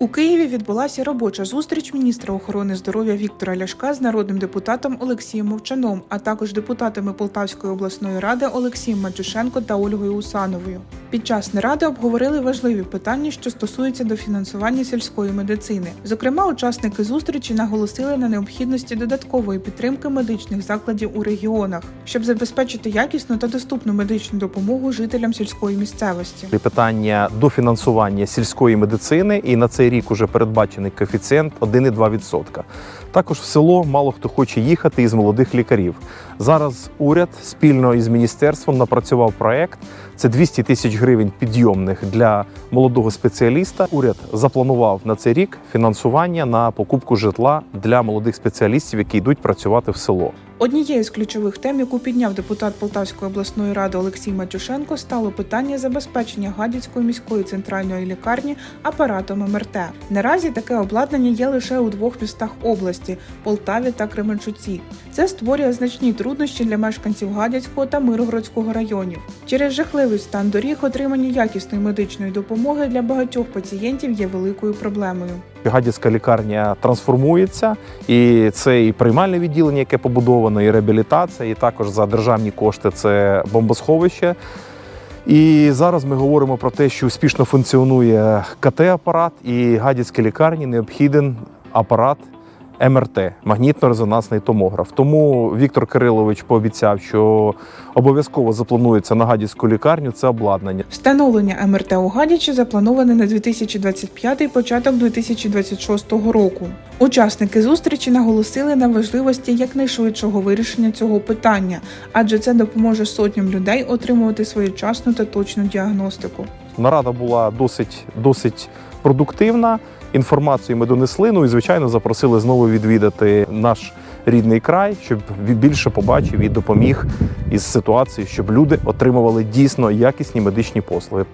У Києві відбулася робоча зустріч міністра охорони здоров'я Віктора Ляшка з народним депутатом Олексієм Мовчаном, а також депутатами Полтавської обласної ради Олексієм Матюшенко та Ольгою Усановою. Під час наради обговорили важливі питання, що стосуються до фінансування сільської медицини. Зокрема, учасники зустрічі наголосили на необхідності додаткової підтримки медичних закладів у регіонах, щоб забезпечити якісну та доступну медичну допомогу жителям сільської місцевості. Питання дофінансування сільської медицини, і на цей рік уже передбачений коефіцієнт 1,2%. Також в село мало хто хоче їхати із молодих лікарів. Зараз уряд спільно із міністерством напрацював проект. Це 200 тисяч гривень підйомних для молодого спеціаліста. Уряд запланував на цей рік фінансування на покупку житла для молодих спеціалістів, які йдуть працювати в село. Однією з ключових тем, яку підняв депутат Полтавської обласної ради Олексій Матюшенко, стало питання забезпечення Гадяцької міської центральної лікарні апаратом МРТ. Наразі таке обладнання є лише у двох містах області Полтаві та Кременчуці. Це створює значні труднощі для мешканців Гадяцького та Миргородського районів. Через жахливий стан доріг отримання якісної медичної допомоги для багатьох пацієнтів є великою проблемою. Гадяцька лікарня трансформується, і це і приймальне відділення, яке побудовано, і реабілітація, і також за державні кошти це бомбосховище. І зараз ми говоримо про те, що успішно функціонує КТ-апарат, і гадяцькій лікарні необхіден апарат МРТ магнітно-резонансний томограф. Тому Віктор Кирилович пообіцяв, що обов'язково запланується на гадяцьку лікарню це обладнання. Встановлення МРТ у Гадячі заплановане на 2025 початок 2026 року. Учасники зустрічі наголосили на важливості якнайшвидшого вирішення цього питання, адже це допоможе сотням людей отримувати своєчасну та точну діагностику. Нарада була досить, досить продуктивна. Інформацію ми донесли. Ну і звичайно запросили знову відвідати наш рідний край, щоб більше побачив і допоміг із ситуацією, щоб люди отримували дійсно якісні медичні послуги.